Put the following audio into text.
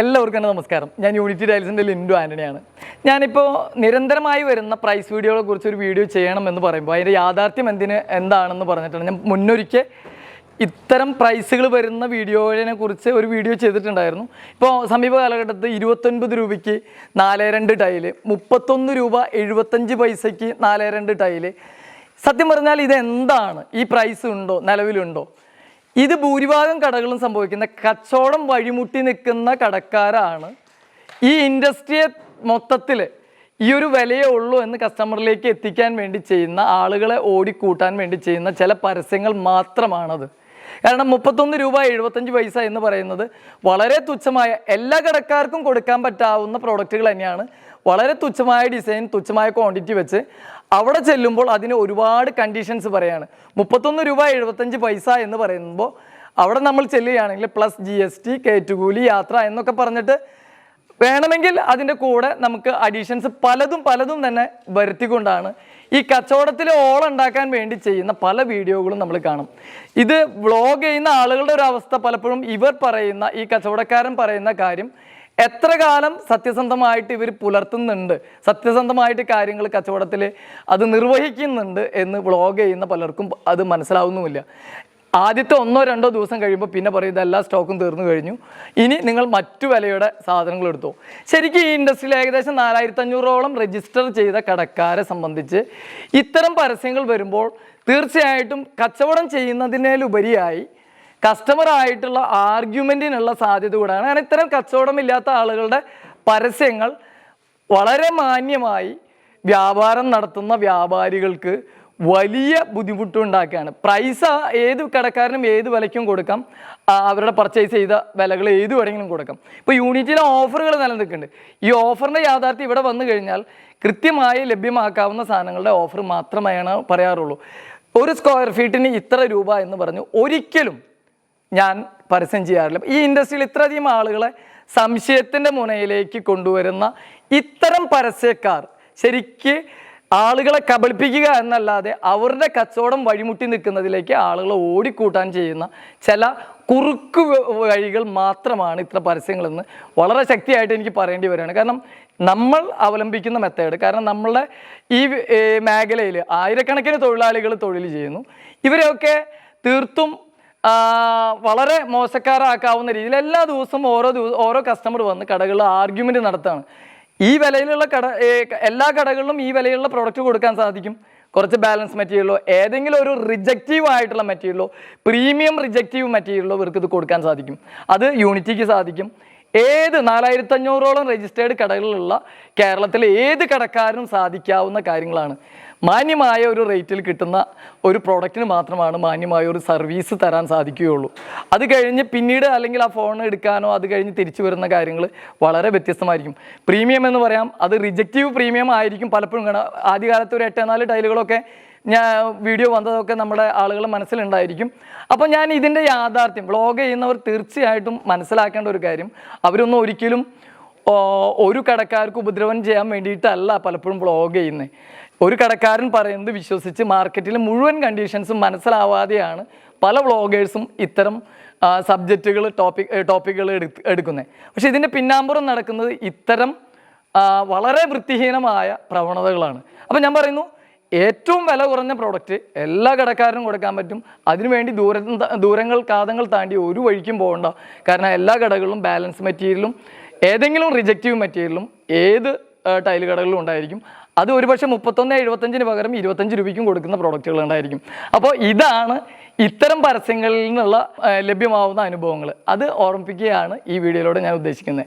എല്ലാവർക്കും നമസ്കാരം. ഞാൻ യൂണിറ്റി ടൈൽസിന്റെ ലിൻഡു ആന്റണിയാണ് ഞാനിപ്പോൾ നിരന്തരമായി വരുന്ന പ്രൈസ് വീഡിയോകളെ കുറിച്ച് ഒരു വീഡിയോ ചെയ്യണമെന്ന് പറയുമ്പോൾ അതിന്റെ യാഥാർത്ഥ്യം എന്തിന് എന്താണെന്ന് പറഞ്ഞിട്ടാണ് ഞാൻ മുന്നൊരിക്കൽ ഇത്തരം പ്രൈസുകൾ വരുന്ന വീഡിയോനെ കുറിച്ച് ഒരു വീഡിയോ ചെയ്തിട്ടുണ്ടായിരുന്നു. ഇപ്പോൾ സമീപ കാലഘട്ടത്ത് ഇരുപത്തൊൻപത് രൂപയ്ക്ക് നാല് രണ്ട് ടൈൽ മുപ്പത്തൊന്ന് രൂപ എഴുപത്തഞ്ച് പൈസയ്ക്ക് നാല് രണ്ട് ടൈൽ സത്യം പറഞ്ഞാൽ ഇതെന്താണ്? ഈ പ്രൈസ് ഉണ്ടോ? നിലവിലുണ്ടോ? ഇത് ഭൂരിഭാഗം കടകളും സംഭവിക്കുന്ന കച്ചവടം വഴിമുട്ടി നിൽക്കുന്ന കടക്കാരാണ്. ഈ ഇൻഡസ്ട്രിയെ മൊത്തത്തിൽ ഈ ഒരു വിലയേ ഉള്ളൂ എന്ന് കസ്റ്റമറിലേക്ക് എത്തിക്കാൻ വേണ്ടി ചെയ്യുന്ന ആളുകളെ ഓടിക്കൂട്ടാൻ വേണ്ടി ചെയ്യുന്ന ചില പരസ്യങ്ങൾ മാത്രമാണത്. കാരണം മുപ്പത്തൊന്ന് രൂപ എഴുപത്തഞ്ച് പൈസ എന്ന് പറയുന്നത് വളരെ തുച്ഛമായ എല്ലാ കടക്കാർക്കും കൊടുക്കാൻ പറ്റാവുന്ന പ്രോഡക്റ്റുകൾ തന്നെയാണ്. വളരെ തുച്ഛമായ ഡിസൈൻ തുച്ഛമായ ക്വാണ്ടിറ്റി വെച്ച് അവിടെ ചെല്ലുമ്പോൾ അതിന് ഒരുപാട് കണ്ടീഷൻസ് പറയാണ്. മുപ്പത്തൊന്ന് രൂപ എഴുപത്തഞ്ച് പൈസ എന്ന് പറയുമ്പോൾ അവിടെ നമ്മൾ ചെല്ലുകയാണെങ്കിൽ പ്ലസ് ജി എസ് ടി കയറ്റുകൂലി യാത്ര എന്നൊക്കെ പറഞ്ഞിട്ട് വേണമെങ്കിൽ അതിന്റെ കൂടെ നമുക്ക് അഡീഷൻസ് പലതും പലതും തന്നെ വരുത്തിക്കൊണ്ടാണ് ഈ കച്ചവടത്തിൽ ഓളം ഉണ്ടാക്കാൻ വേണ്ടി ചെയ്യുന്ന പല വീഡിയോകളും നമ്മൾ കാണും. ഇത് വ്ളോഗ് ചെയ്യുന്ന ആളുകളുടെ ഒരു അവസ്ഥ പലപ്പോഴും ഇവർ പറയുന്ന ഈ കച്ചവടക്കാരൻ പറയുന്ന കാര്യം എത്ര കാലം സത്യസന്ധമായിട്ട് ഇവർ പുലർത്തുന്നുണ്ട് സത്യസന്ധമായിട്ട് കാര്യങ്ങൾ കച്ചവടത്തിൽ അത് നിർവഹിക്കുന്നുണ്ട് എന്ന് വ്ളോഗ് ചെയ്യുന്ന പലർക്കും അത് മനസ്സിലാവുന്നുമില്ല. ആദ്യത്തെ ഒന്നോ രണ്ടോ ദിവസം കഴിയുമ്പോൾ പിന്നെ പറയും എല്ലാ സ്റ്റോക്കും തീർന്നു കഴിഞ്ഞു. ഇനി നിങ്ങൾ മറ്റു വിലയുടെ സാധനങ്ങൾ എടുത്തു. ശരിക്കും ഈ ഇൻഡസ്ട്രിയിൽ ഏകദേശം നാലായിരത്തി അഞ്ഞൂറോളം രജിസ്റ്റർ ചെയ്ത കടക്കാരെ സംബന്ധിച്ച് ഇത്തരം പരസ്യങ്ങൾ വരുമ്പോൾ തീർച്ചയായിട്ടും കച്ചവടം ചെയ്യുന്നതിനേലുപരിയായി കസ്റ്റമർ ആയിട്ടുള്ള ആർഗ്യുമെന്റിനുള്ള സാധ്യത കൂടാണ്. കാരണം ഇത്തരം കച്ചവടമില്ലാത്ത ആളുകളുടെ പരസ്യങ്ങൾ വളരെ മാന്യമായി വ്യാപാരം നടത്തുന്ന വ്യാപാരികൾക്ക് വലിയ ബുദ്ധിമുട്ടുണ്ടാക്കുകയാണ്. പ്രൈസ് ഏത് കടക്കാരനും ഏത് വിലയ്ക്കും കൊടുക്കാം. അവരുടെ പർച്ചേസ് ചെയ്ത വിലകൾ ഏത് വേണമെങ്കിലും കൊടുക്കാം. ഇപ്പോൾ യൂണിറ്റിലെ ഓഫറുകൾ നിലനിൽക്കുന്നുണ്ട്. ഈ ഓഫറിന്റെ യാഥാർത്ഥ്യം ഇവിടെ വന്നു കഴിഞ്ഞാൽ കൃത്യമായി ലഭ്യമാക്കാവുന്ന സാധനങ്ങളുടെ ഓഫർ മാത്രമാണ് പറയാറുള്ളൂ. ഒരു സ്ക്വയർ ഫീറ്റിന് ഇത്ര രൂപ എന്ന് പറഞ്ഞു ഒരിക്കലും ഞാൻ പരസ്യം ചെയ്യാറില്ല. ഈ ഇൻഡസ്ട്രിയിൽ ഇത്രയധികം ആളുകളെ സംശയത്തിന്റെ മുനയിലേക്ക് കൊണ്ടുവരുന്ന ഇത്തരം പരസ്യക്കാർ ശരിക്ക് ആളുകളെ കബളിപ്പിക്കുക എന്നല്ലാതെ അവരുടെ കച്ചവടം വഴിമുട്ടി നിൽക്കുന്നതിലേക്ക് ആളുകളെ ഓടിക്കൂട്ടാൻ ചെയ്യുന്ന ചില കുറുക്ക് വഴികൾ മാത്രമാണ് ഇത്ര പരസ്യങ്ങളെന്ന് വളരെ ശക്തിയായിട്ട് എനിക്ക് പറയേണ്ടി വരികയാണ്. കാരണം നമ്മൾ അവലംബിക്കുന്ന മെത്തേഡ് കാരണം നമ്മളുടെ ഈ മേഖലയിൽ ആയിരക്കണക്കിന് തൊഴിലാളികൾ തൊഴിൽ ചെയ്യുന്നു. ഇവരെയൊക്കെ തീർത്തും വളരെ മോശക്കാരാക്കാവുന്ന രീതിയിൽ എല്ലാ ദിവസവും ഓരോ ദിവസം ഓരോ കസ്റ്റമർ വന്ന് കടകളിൽ ആർഗ്യുമെന്റ് നടത്താണ് ഈ വിലയിലുള്ള കട എല്ലാ കടകളിലും ഈ വിലയിലുള്ള പ്രൊഡക്റ്റ് കൊടുക്കാൻ സാധിക്കും. കുറച്ച് ബാലൻസ് മെറ്റീരിയലോ ഏതെങ്കിലും ഒരു റിജക്റ്റീവ് ആയിട്ടുള്ള മെറ്റീരിയലോ പ്രീമിയം റിജക്റ്റീവ് മെറ്റീരിയലോ ഇവർക്ക് ഇത് കൊടുക്കാൻ സാധിക്കും. അത് യൂണിറ്റിക്ക് സാധിക്കും. ഏത് നാലായിരത്തി അഞ്ഞൂറോളം രജിസ്റ്റേർഡ് കടകളിലുള്ള കേരളത്തിലെ ഏത് കടക്കാരനും സാധിക്കാവുന്ന കാര്യങ്ങളാണ്. മാന്യമായ ഒരു റേറ്റിൽ കിട്ടുന്ന ഒരു പ്രോഡക്റ്റിന് മാത്രമാണ് മാന്യമായ ഒരു സർവീസ് തരാൻ സാധിക്കുകയുള്ളൂ. അത് കഴിഞ്ഞ് പിന്നീട് അല്ലെങ്കിൽ ആ ഫോൺ എടുക്കാനോ അത് കഴിഞ്ഞ് തിരിച്ചു വരുന്ന കാര്യങ്ങൾ വളരെ വ്യത്യസ്തമായിരിക്കും. പ്രീമിയം എന്ന് പറയാം അത് റിജക്റ്റീവ് പ്രീമിയം ആയിരിക്കും പലപ്പോഴും കാണാം. ആദ്യകാലത്ത് ഒരു എട്ട് നാല് ടൈലുകളൊക്കെ ഞാൻ വീഡിയോ വന്നതൊക്കെ നമ്മുടെ ആളുകൾ മനസ്സിലുണ്ടായിരിക്കും. അപ്പോൾ ഞാൻ ഇതിന്റെ യാഥാർത്ഥ്യം വ്ളോഗ് ചെയ്യുന്നവർ തീർച്ചയായിട്ടും മനസ്സിലാക്കേണ്ട ഒരു കാര്യം അവരൊന്നും ഒരിക്കലും ഒരു കടക്കാർക്ക് ഉപദ്രവം ചെയ്യാൻ വേണ്ടിയിട്ടല്ല പലപ്പോഴും വ്ളോഗ് ചെയ്യുന്നത് ഒരു കടക്കാരൻ പറയുന്നത് വിശ്വസിച്ച് മാർക്കറ്റിലെ മുഴുവൻ കണ്ടീഷൻസും മനസ്സിലാവാതെയാണ് പല വ്ളോഗേഴ്സും ഇത്തരം സബ്ജക്റ്റുകൾ ടോപ്പിക് ടോപ്പിക്കുകൾ എടുത്ത് എടുക്കുന്നത് പക്ഷേ ഇതിന്റെ പിന്നാമ്പുറം നടക്കുന്നത് ഇത്തരം വളരെ വൃത്തിഹീനമായ പ്രവണതകളാണ്. അപ്പം ഞാൻ പറയുന്നു ഏറ്റവും വില കുറഞ്ഞ പ്രോഡക്റ്റ് എല്ലാ കടക്കാരനും കൊടുക്കാൻ പറ്റും. അതിനുവേണ്ടി ദൂര ദൂരങ്ങൾ കാതങ്ങൾ താണ്ടി ഒരു വഴിക്കും പോകണ്ട. കാരണം എല്ലാ കടകളിലും ബാലൻസ് മെറ്റീരിയലും ഏതെങ്കിലും റിജക്റ്റീവ് മെറ്റീരിയലും ഏത് ടൈൽ കടകളിലും ഉണ്ടായിരിക്കും. അത് ഒരുപക്ഷെ മുപ്പത്തൊന്ന് എഴുപത്തഞ്ചിന് പകരം ഇരുപത്തഞ്ച് രൂപയ്ക്കും കൊടുക്കുന്ന പ്രോഡക്റ്റുകൾ ഉണ്ടായിരിക്കും. അപ്പോൾ ഇതാണ് ഇത്തരം പരസ്യങ്ങളിൽ നിന്നുള്ള ലഭ്യമാവുന്ന അനുഭവങ്ങൾ. അത് ഓർമ്മിപ്പിക്കുകയാണ് ഈ വീഡിയോയിലൂടെ ഞാൻ ഉദ്ദേശിക്കുന്നത്.